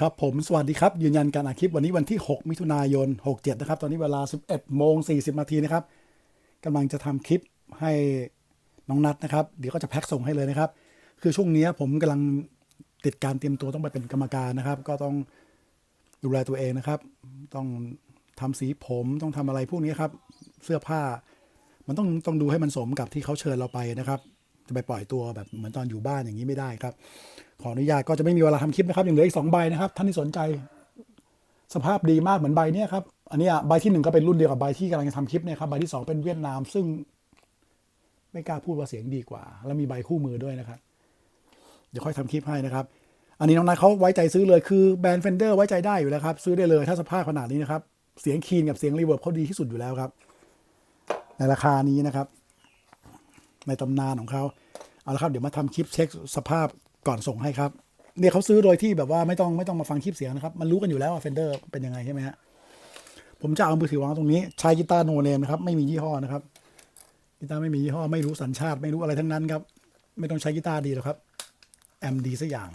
ครับผมสวัสดีครับ ยืนยันการอัดคลิปวันนี้วันที่ 6 มิถุนายน 67 นะครับ ตอนนี้เวลา 11โมง40นาทีนะครับกำลังจะทำคลิปให้น้องนัดนะครับ เดี๋ยวก็จะแพ็คส่งให้เลยนะครับ คือช่วงนี้ผมกำลังติดการเตรียมตัวต้องไปเป็นกรรมการนะครับ ก็ต้องดูแลตัวเองนะครับ ต้องทำสีผมต้องทำอะไรพวกนี้ครับ เสื้อผ้า มันต้องต้องดูให้มันสมกับที่เขาเชิญเราไปนะครับ จะไปปล่อยตัวแบบเหมือนตอนอยู่บ้านอย่างนี้ไม่ได้ครับ ขออนุญาตก็จะไม่มีเวลาทำคลิปนะครับยังเหลืออีกสองใบนะครับ ท่านที่สนใจ สภาพดีมากเหมือนใบเนี้ยครับอันนี้ใบที่หนึ่งก็เป็นรุ่นเดียวกับใบที่กำลังจะทำคลิปเนี่ยครับใบที่สองเป็นเวียดนาม ซึ่งไม่กล้าพูดว่าเสียงดีกว่า แล้วมีใบคู่มือด้วยนะครับ เดี๋ยวค่อยทำคลิปให้นะครับ อันนี้น้องนายเขาไว้ใจซื้อเลยคือแบรนด์เฟนเดอร์ไว้ใจได้อยู่แล้วครับ ซื้อได้เลยถ้าสภาพขนาดนี้นะครับ เสียงคีนกับเสียงรีเวิร์บเขาดีที่สุดอยู่แล้วครับ ในราคานี้นะครับ ในตำนานของเขาเอาละครับ เดี๋ยวมาทำคลิปเช็คสภาพก่อนส่งให้ครับ เนี่ยเขาซื้อโดยที่แบบว่าไม่ต้องไม่ต้องมาฟังคลิปเสียงนะครับ มันรู้กันอยู่แล้วว่าเฟนเดอร์เป็นยังไงใช่ไหมฮะผมจะเอามือถือวางตรงนี้ใช้กีตาร์โนเนมนะครับ ไม่มียี่ห้อนะครับกีตาร์ไม่มียี่ห้อไม่รู้สัญชาติ ไม่รู้อะไรทั้งนั้นครับ ไม่ต้องใช้กีตาร์ดีหรอกครับแอมดีสักอย่าง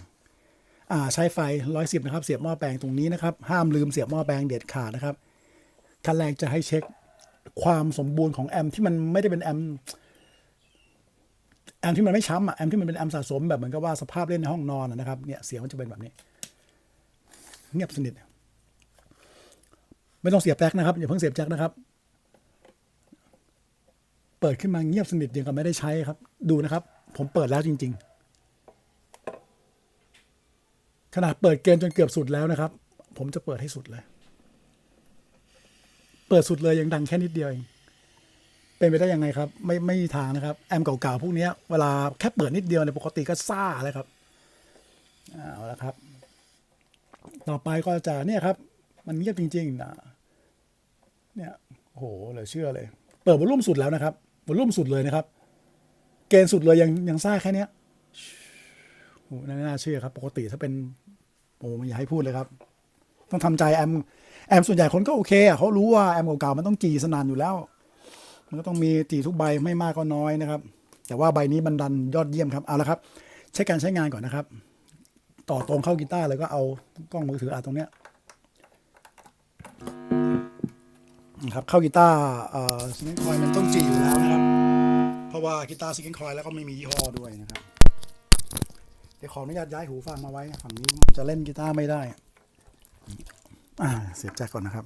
อ่าใช้ไฟร้อยสิบนะครับ เสียบหม้อแปลงตรงนี้นะครับ ห้ามลืมเสียบหม้อแปลงเด็ดขาดนะครับขั้นแรกจะให้เช็คความสมบูรณ์ของแอมที่มันไม่ได้เป็นแอม แอมที่มันไม่ช้ำอะแอมที่มันเป็นแอมสะสมแบบเหมือนกับว่าสภาพเล่นในห้องนอนนะครับเนี่ยเสียงมันจะเป็นแบบนี้ เงียบสนิทไม่ต้องเสียบแจ็คนะครับอย่าเพิ่งเสียบแจ็คนะครับ เปิดขึ้นมาเงียบสนิทยังกับไม่ได้ใช้ครับ ดูนะครับ ผมเปิดแล้วจริง ๆ ขนาดเปิดเกินจนเกือบสุดแล้วนะครับ ผมจะเปิดให้สุดเลย เปิดสุดเลยยังดังแค่นิดเดียวเอง เป็นไปได้ยังไงครับ ไม่ไม่มีทางนะครับ แอมเก่าๆพวกนี้เวลาแค่เปิดนิดเดียวเนี่ยปกติก็ซ่าเลยครับเอาละครับ ต่อไปก็จะเนี่ยครับ มันเงียบจริงๆนะเนี่ยโอ้โหเหลือเชื่อเลย เปิดวอลลุ่มสุดแล้วนะครับวอลลุ่มสุดเลยนะครับ เกณฑ์สุดเลยยังยังซ่าแค่เนี้ยโอ้โหน่าเชื่อครับ ปกติถ้าเป็นโอ้ไม่อยากให้พูดเลยครับ ต้องทำใจแอมแอมส่วนใหญ่คนก็โอเคอะเขารู้ว่าแอมเก่าๆมันต้องจีสนานอยู่แล้ว มันก็ต้องมีตีทุกใบไม่มากก็น้อยนะครับ แต่ว่าใบนี้มันดันยอดเยี่ยมครับเอาละครับใช้การใช้งานก่อนนะครับ ต่อตรงเข้ากีตาร์เลยก็เอากล้องมือถืออัดตรงเนี้ยนะครับเข้ากีตาร์ซิงเกิลคอยมันต้องจีอยู่แล้วนะครับ เพราะว่ากีตาร์ซิงเกิลคอยแล้วก็ไม่มียี่ห้อด้วยนะครับเดี๋ยวขออนุญาตย้ายหูฟังมาไว้ ฝั่งนี้จะเล่นกีตาร์ไม่ได้ อ่า เสียบแจ็คก่อนนะครับ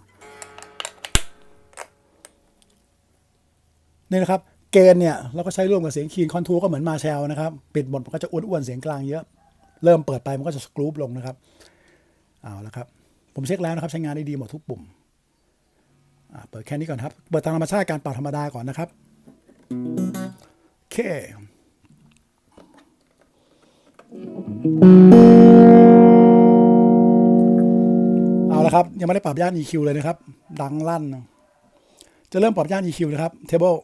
นี่นะครับเกณฑ์เนี่ยเราก็ใช้ร่วมกับเสียงคีนคอนทูก็เหมือนมาแชลนะครับ ปิดหมดมันก็จะอ้วนๆเสียงกลางเยอะ เริ่มเปิดไปมันก็จะสกรูปลงนะครับเอาละครับ ผมเช็คแล้วนะครับใช้งานได้ดีหมดทุกปุ่มอ่าเปิดแค่นี้ก่อนครับ เปิดตามธรรมชาติการเป่าธรรมดาก่อนนะครับโอเคเอาละครับ ยังไม่ได้ปรับย่าน EQ เลยนะครับ ดังลั่น จะเริ่มปรับย่าน EQ นะครับ Table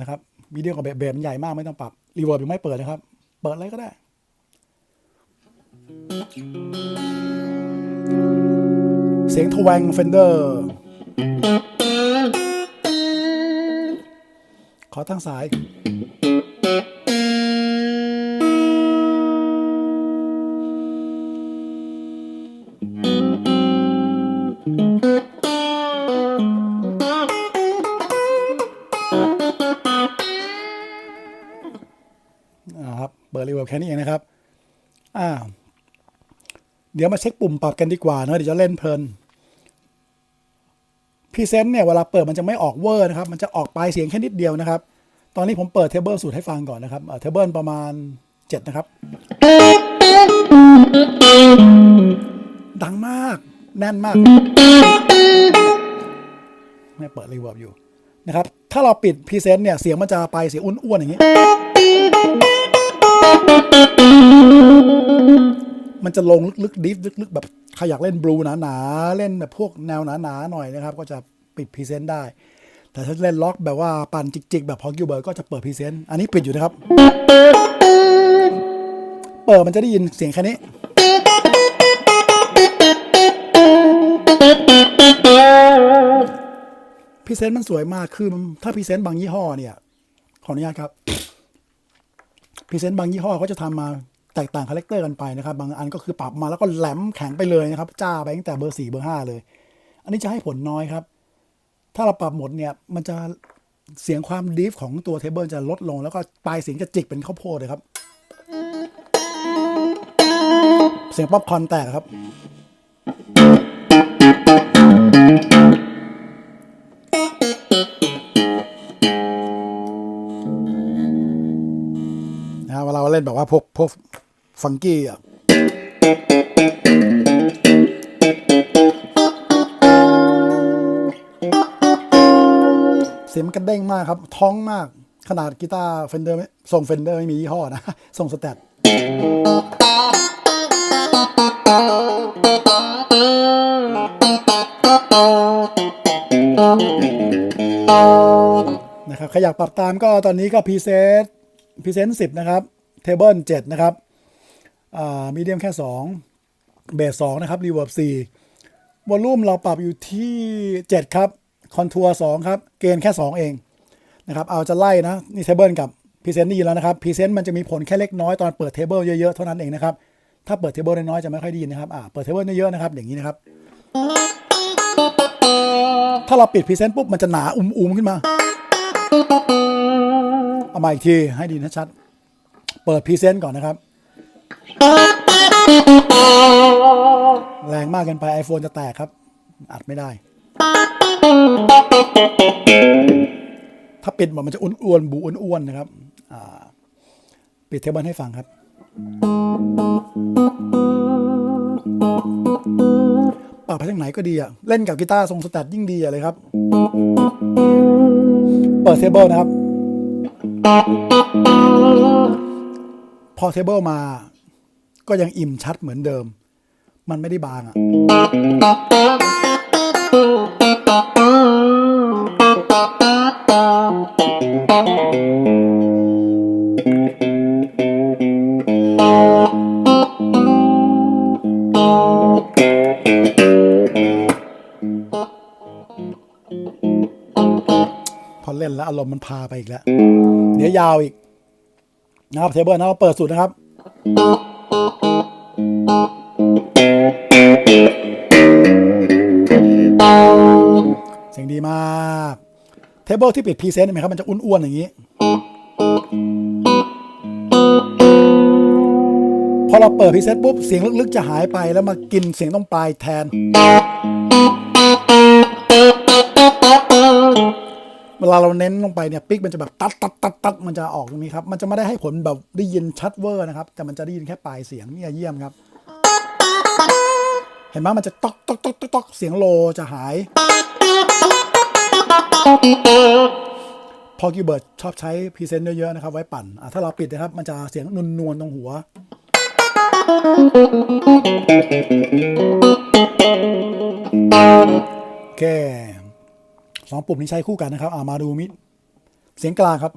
นะครับวิดีโอกับเบสมันใหญ่มากไม่ต้องปรับรีเวิร์บยังไม่เปิดนะครับ เปิดอะไรก็ได้ เสียงทแวงเฟนเดอร์ขอทั้งสาย นะครับเบอร์รีเวิร์บแค่นี้เองนะครับอ่าเดี๋ยวมาเช็คปุ่มปรับกันดีกว่าเนอะเดี๋ยวจะเล่นเพลินพรีเซนต์เนี่ยเวลาเปิดมันจะไม่ออกเวอร์นะครับ มันจะออกปลายเสียงแค่นิดเดียวนะครับ ตอนนี้ผมเปิดเทเบิลสูตรให้ฟังก่อนนะครับเทเบิลประมาณ 7 นะครับ ดังมากแน่นมากไม่เปิดรีเวิร์บอยู่นะครับ ถ้าเราปิดพรีเซนต์เนี่ย เสียงมันจะไปเสียงอ้วนๆอย่างนี้ มันจะลงลึกๆดิฟลึกๆแบบใครอยากเล่นบลูหนาๆ เล่นแบบพวกแนวหนาๆหน่อยนะครับ ก็จะปิดพรีเซนต์ได้ แต่ถ้าเล่นล็อกแบบว่าปั่นจิกๆ แบบพอกิวเบิร์ดก็จะเปิดพรีเซนต์อันนี้ปิดอยู่นะครับ เปิดมันจะได้ยินเสียงแค่นี้พรีเซนต์มันสวยมากคือถ้าพรีเซนต์บางยี่ห้อเนี่ย ขออนุญาตครับพรีเซนต์บางยี่ห้อเขาจะทำมา แตกต่างคาแรคเตอร์กันไปนะครับ บางอันก็คือปรับมาแล้วก็แหลมแข็งไปเลยนะครับ จ้าไปตั้งแต่เบอร์สี่เบอร์ห้าเลย อันนี้จะให้ผลน้อยครับ ถ้าเราปรับหมดเนี่ยมันจะเสียงความดีฟของตัวเทเบิลจะลดลง แล้วก็ปลายเสียงจะจิกเป็นข้าวโพดเลยครับ เสียงป๊อปคอนแตกครับ นะครับเวลาเราเล่นแบบว่าพวกพวก ฟังกี้อะเสียงมันกระเด้งมากครับ ท้องมากขนาดกีตาร์เฟนเดอร์ส่งเฟนเดอร์ไม่มียี่ห้อนะ ส่งสแตทนะครับใครอยากปรับตามก็ตอนนี้ก็พรีเซตพรีเซนต์สินะครับ เทเบิลเจ็ดนะครับ มีเดียมแค่สองเบสสองนะครับรีเวิร์บสี่วอลลุ่มเราปรับอยู่ที่ 7 ครับคอนทัวร์2ครับ เกณฑ์แค่ 2 เองนะครับเอาจะไล่นะนี่เทเบิลกับพรีเซนต์นี่แล้วนะครับพรีเซนต์มันจะมีผลแค่เล็กน้อยตอนเปิดเทเบิลเยอะๆเท่านั้นเองนะครับถ้าเปิดเทเบิลน้อยๆจะไม่ค่อยดีนะครับอ่าเปิดเทเบิลเยอะๆนะครับอย่างนี้นะครับ ถ้าเราปิดพรีเซนต์ปุ๊บมันจะหนาอุ้มๆขึ้นมาเอามาอีกทีให้ดีนะชัด เปิดพรีเซนต์ก่อนนะครับ แรงมากเกินไป iPhone จะแตกครับ อัดไม่ได้ ถ้าปิดหมดมันจะอ้วนๆ บูอ้วนๆ นะครับปิดเทเบิลให้ฟังครับ ปรับไปทางไหนก็ดีอะเล่นกับกีตาร์ทรงสแตทยิ่งดีอะเลยครับ เปิดเทเบิลนะครับ พอเทเบิลมา ก็ยังอิ่มชัดเหมือนเดิม มันไม่ได้บางอะพอเล่นแล้วอารมณ์มันพาไปอีกแล้ว เดี๋ยวยาวอีกนะครับเทเบิลนะครับเปิดสุดนะครับ เทเบิลที่ปิดพรีเซนต์เห็นไหมครับมันจะอ้วนๆอย่างนี้ พอเราเปิดพรีเซนต์ปุ๊บเสียงลึกๆจะหายไปแล้วมากินเสียงต้องปลายแทน เวลาเราเน้นลงไปเนี่ยปิกมันจะแบบตัดตัดตัดตัดมันจะออกตรงนี้ครับ มันจะไม่ได้ให้ผลแบบได้ยินชัดเวอร์นะครับ แต่มันจะได้ยินแค่ปลายเสียงเนี่ยเยี่ยมครับเห็นไหมมันจะตอกตอกตอกตอกเสียงโลจะหาย พอกิวเบิร์ตชอบใช้พรีเซนต์เยอะๆนะครับ ไว้ปั่นถ้าเราปิดนะครับ มันจะเสียงนวลๆตรงหัว โอเคสองปุ่มนี้ใช้คู่กันนะครับ อ่ามาดูมิเสียงกลางครับ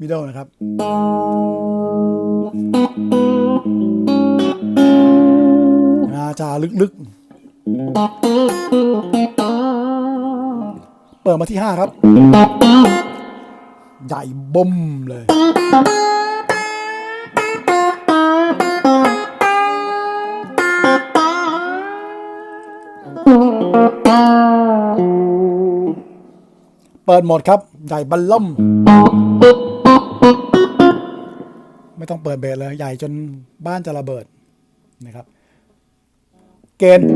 มิดเดิลนะครับ อาจาลึกๆ เปิดมาที่ 5 ครับ ใหญ่บ่มเลย เปิดหมดครับ ใหญ่บัลล่ม ไม่ต้องเปิดเบสเลย ใหญ่จนบ้านจะระเบิดนะครับ เกณฑ์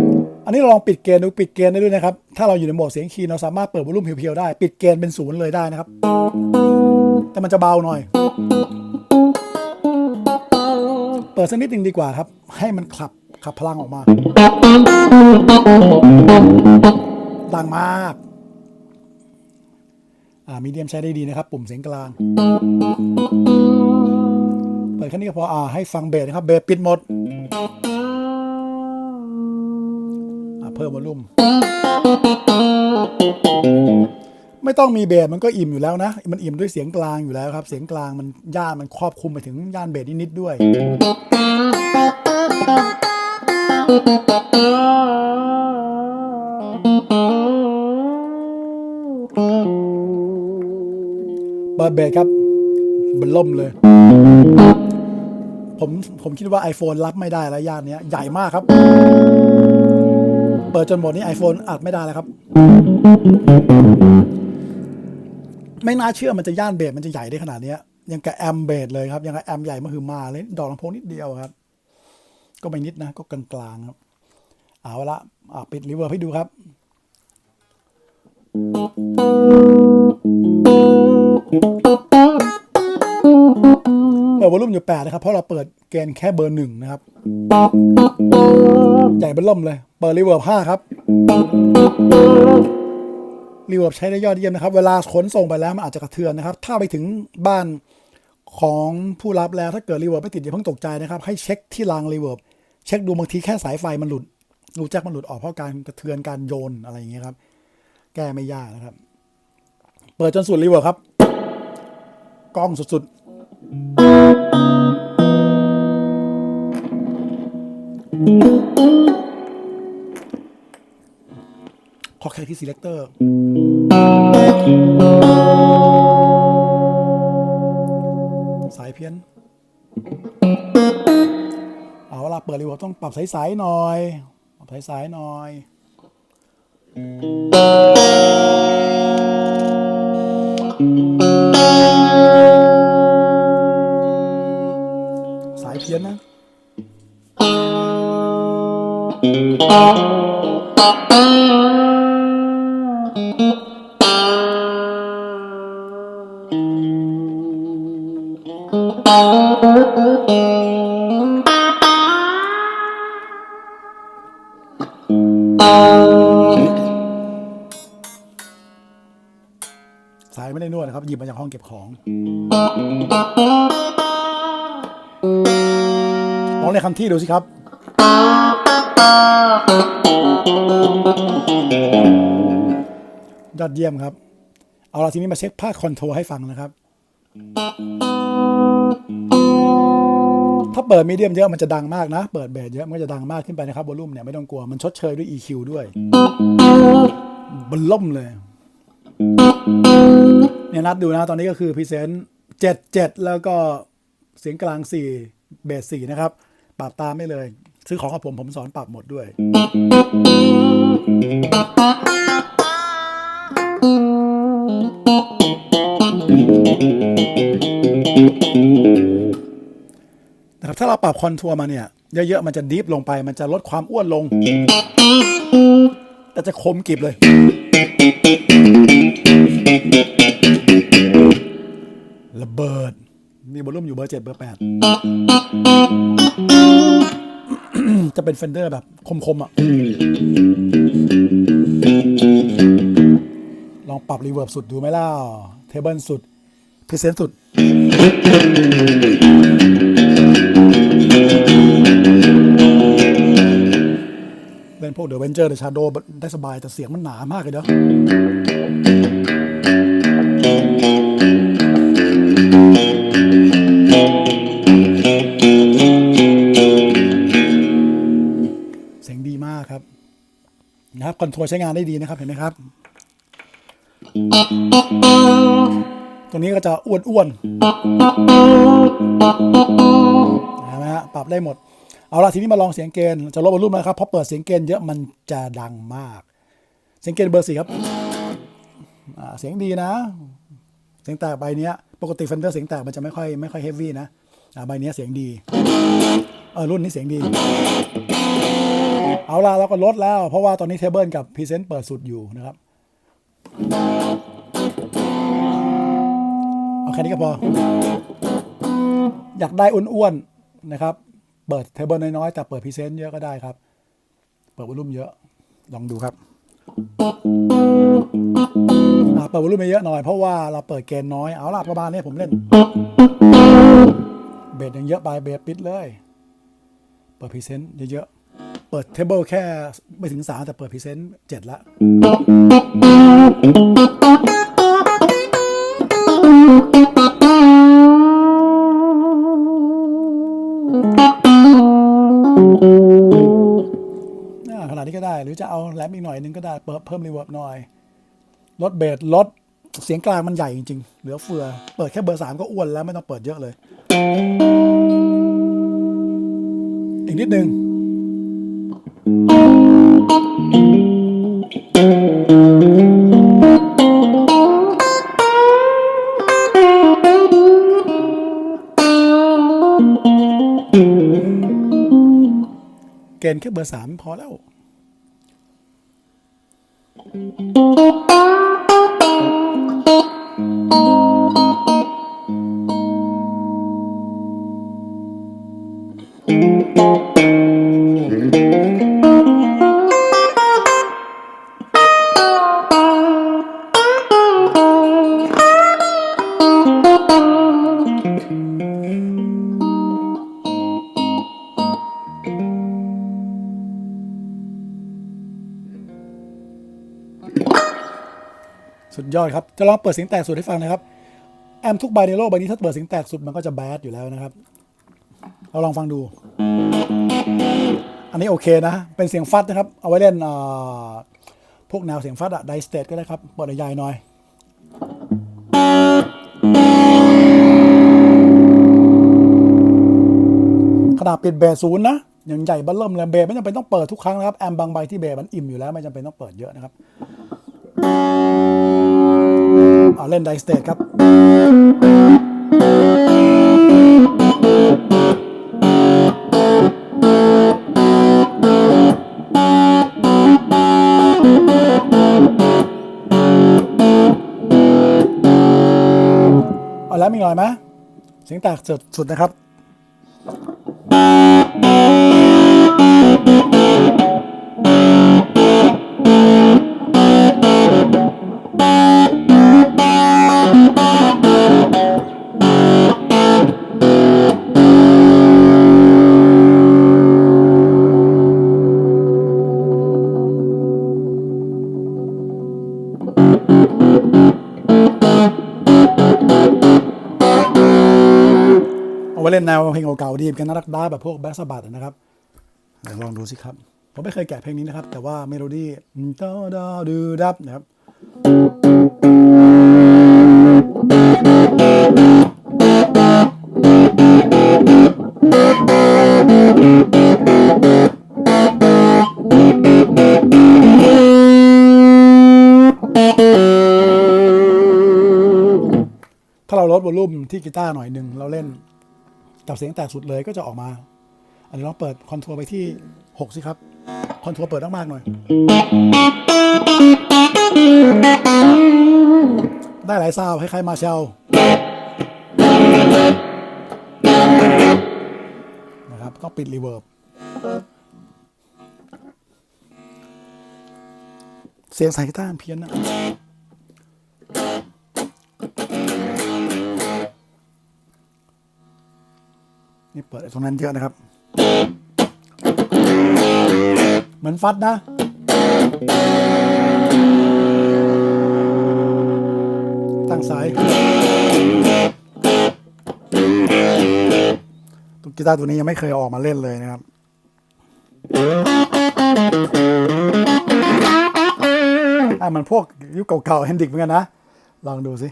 อันนี้เราลองปิดเกณฑ์ดูปิดเกณฑ์ได้ด้วยนะครับ ถ้าเราอยู่ในโหมดเสียงคีย์เราสามารถเปิดวอลลุ่มเพียวๆได้ ปิดเกณฑ์เป็นศูนย์เลยได้นะครับ แต่มันจะเบาหน่อย เปิดสักนิดนึงดีกว่าครับ ให้มันขับขับพลังออกมา ดังมากอ่ามีเดียมใช้ได้ดีนะครับ ปุ่มเสียงกลาง เปิดแค่นี้ก็พออ่าให้ฟังเบสนะครับ เบสปิดหมด เพิ่มวอลลุ่ม ไม่ต้องมีเบสมันก็อิ่มอยู่แล้วนะ มันอิ่มด้วยเสียงกลางอยู่แล้วครับ เสียงกลางมันย่านมันครอบคลุมไปถึงย่านเบสนิดๆด้วย เปิดเบสครับมันล่มเลย ผมผมคิดว่า iPhone รับไม่ได้แล้วย่านนี้ใหญ่มากครับ เปิดจนหมดนี้ iPhone อัดไม่ได้แล้วครับ ไม่น่าเชื่อมันจะย่านเบสมันจะใหญ่ได้ขนาดนี้ยังกับแอมเบสเลยครับ ยังกับแอมใหญ่มาคือมาเลย ดอกลำโพงนิดเดียวครับ ก็ไม่นิดนะ ก็กลางๆครับ เอาละอะปิดรีเวิร์บให้ดูครับเปิดวอลลุ่มอยู่แปดนะครับ เพราะเราเปิด กณฑ์แค่เบอร์หนึ่งนะครับใหญ่เบิ้ลล่มเลย เปิดรีเวิร์บห้าครับรีเวิร์บใช้ได้ยอดเยี่ยมนะครับ เวลาขนส่งไปแล้วมันอาจจะกระเทือนนะครับ ถ้าไปถึงบ้านของผู้รับแล้วถ้าเกิดรีเวิร์บไม่ติดอย่าเพิ่งตกใจนะครับ ให้เช็คที่รางรีเวิร์บเช็คดูบางทีแค่สายไฟมันหลุดรูแจ็คมันหลุดออกเพราะการกระเทือนการโยนอะไรอย่างเงี้ยครับ แก้ไม่ยากนะครับ เปิดจนสุดรีเวิร์บครับกล้องสุดๆ ขอแค่ที่ selector สายเพี้ยน เอาเวลาเปิดรีโมทต้องปรับสายๆหน่อย ปรับสายๆหน่อยสายเพี้ยนนะ สายไม่ได้นวดนะครับ หยิบมาจากห้องเก็บของลองในคำที่ดูสิครับ ยอดเยี่ยมครับ เอาละทีนี้มาเช็คภาคคอนโทรลให้ฟังนะครับ ถ้าเปิดมีเดียมเยอะมันจะดังมากนะ เปิดเบสเยอะมันก็จะดังมากขึ้นไปนะครับวอลลุ่มเนี่ยไม่ต้องกลัว มันชดเชยด้วย EQ ด้วยบนล่มเลย เนี่ยนัดดูนะ ตอนนี้ก็คือพรีเซนต์เจ็ดเจ็ดแล้วก็เสียงกลางสี่เบสสี่นะครับ ปรับตามไม่เลย ซื้อของกับผมผมสอนปรับหมดด้วย นะครับถ้าเราปรับคอนทัวร์มาเนี่ย เยอะๆ มันจะดีฟลงไป มันจะลดความอ้วนลง แต่จะคมกริบเลย ระเบิด มีบอลลุ่มอยู่เบอร์เจ็ดเบอร์แปด จะเป็นเฟนเดอร์แบบคมๆอะ ลองปรับรีเวิร์บสุดดูไหมล่ะ เทเบิลสุดพรีเซนต์สุด เล่นพวกเดอะเวนเจอร์เดอะชาโดได้สบายแต่เสียงมันหนามากเลยเนาะ นะครับคอนโทรลใช้งานได้ดีนะครับเห็นไหมครับตัวนี้ก็จะอ้วนๆนนะฮะปรับได้หมด เอาละทีนี้มาลองเสียงเกณฑ์จะลดวอลลุ่มนะครับเพราะเปิดเสียงเกณฑ์เยอะมันจะดังมาก เสียงเกณฑ์เบอร์สี่ครับเสียงดีนะ เสียงแตกใบเนี้ยปกติเฟนเดอร์เสียงแตกมันจะไม่ค่อยไม่ค่อยเฮฟวี่นะใบเนี้ยเสียงดีเออรุ่นนี้เสียงดี เอาละเราก็ลดแล้ว เพราะว่าตอนนี้เทเบิลกับพรีเซนต์เปิดสุดอยู่นะครับเอาแค่นี้ก็พอ อยากได้อ้วนๆนะครับ เปิดเทเบิลน้อยๆแต่เปิดพรีเซนต์เยอะก็ได้ครับ เปิดวอลลุ่มเยอะลองดูครับอ่าเปิดวอลลุ่มเยอะหน่อยเพราะว่าเราเปิดเกณฑ์น้อยเอาล่ะประมาณนี้ผมเล่น เบสยังเยอะไปเบสปิดเลย เปิดพรีเซนต์เยอะๆ ปิดเทเบิลแค่ไม่ถึงสามแต่เปิดพรีเซนต์เจ็ดละขนาดนี้ก็ได้ หรือจะเอาแรมอีกหน่อยนึงก็ได้ เปิดเพิ่มรีเวิร์บหน่อย ลดเบสลดเสียงกลางมันใหญ่จริง ๆ เหลือเฟือ เปิดแค่เบอร์สามก็อ้วนแล้วไม่ต้องเปิดเยอะเลย อีกนิดนึง เกณฑ์แค่เบอร์สามพอแล้ว อดครับ จะลองเปิดเสียงแตกสุดให้ฟังนะครับ แอมทุกใบในโลกใบนี้ถ้าเปิดเสียงแตกสุดมันก็จะแบดอยู่แล้วนะครับ เราลองฟังดู อันนี้โอเคนะ เป็นเสียงฟัดนะครับ เอาไว้เล่นพวกแนวเสียงฟัดอะไดสเตทก็ได้ครับ เปิดใหญ่หน่อยขนาดปิดเบสศูนย์นะอย่างใหญ่เบัลเริ่มเลยเบสไม่จำเป็นต้องเปิดทุกครั้งนะครับ แอมบางใบที่เบสมันอิ่มอยู่แล้วไม่จำเป็นต้องเปิดเยอะนะครับ เอาเล่นไดสเตทครับ เอาแล้วมีหน่อยไหมเสียงแตกสุดสุดนะครับ เอาไว้เล่นแนวเพลงเก่าๆดีกันน่ารักด้าแบบพวกแบ็กสบัดนะครับเดี๋ยวลองดูสิครับผมไม่เคยแกะเพลงนี้นะครับ แต่ว่าเมโลดี้ดาดาดูดับนะครับ เราลดวอลลุ่มที่กีตาร์หน่อยหนึ่งเราเล่นกับเสียงแตกสุดเลยก็จะออกมาอันนี้ลองเปิดคอนทัวร์ไปที่ 6 สิครับ คอนทัวร์เปิดมากๆหน่อย ได้หลายซาวคล้ายๆมาเชลนะครับต้องปิดรีเวิร์บเสียงสายกีตาร์เพี้ยนนะ ปิดตรงนั้นเยอะนะครับ เหมือนฟัดนะตั้งสายตุกกีตาร์ตัวนี้ยังไม่เคยอออกมาเล่นเลยนะครับ อะมันพวกยุคเก่าๆแฮนดิกเหมือนกันนะ ลองดูสิ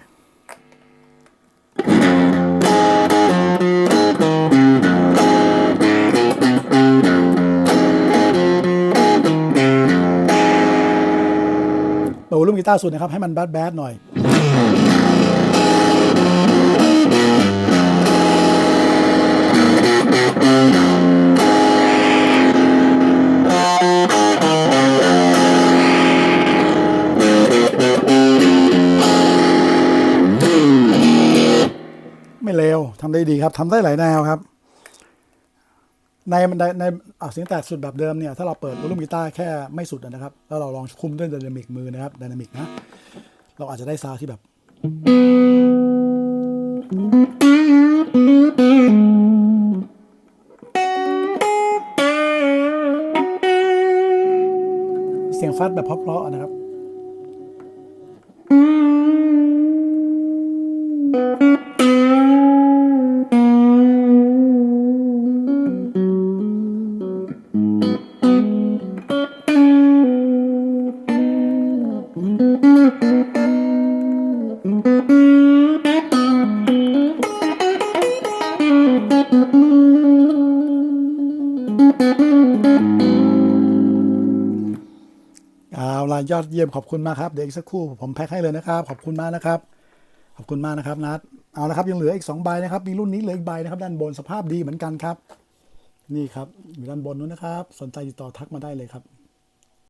วอลลุ่มกีตาร์สุดนะครับ ให้มันแบดแบดหน่อยไม่เลวทำได้ดีครับทำได้หลายแนวครับ ในในในอะเสียงแตกสุดแบบเดิมเนี่ยถ้าเราเปิดวอลลุ่มกีตาร์แค่ไม่สุดนะครับ แล้วเราลองคุมด้วยไดนามิกมือนะครับไดนามิกนะเราอาจจะได้ซาวที่แบบ เสียงฟัดแบบเพราะๆนะครับ Thank ยอดเยี่ยมขอบคุณมากครับ เดี๋ยวอีกสักครู่ผมแพ็คให้เลยนะครับ ขอบคุณมากนะครับ ขอบคุณมากนะครับนัดเอาละครับยังเหลืออีก2ใบนะครับ มีรุ่นนี้เหลืออีกใบนะครับ ด้านบนสภาพดีเหมือนกันครับ นี่ครับอยู่ด้านบนนู้นนะครับ สนใจติดต่อทักมาได้เลยครับ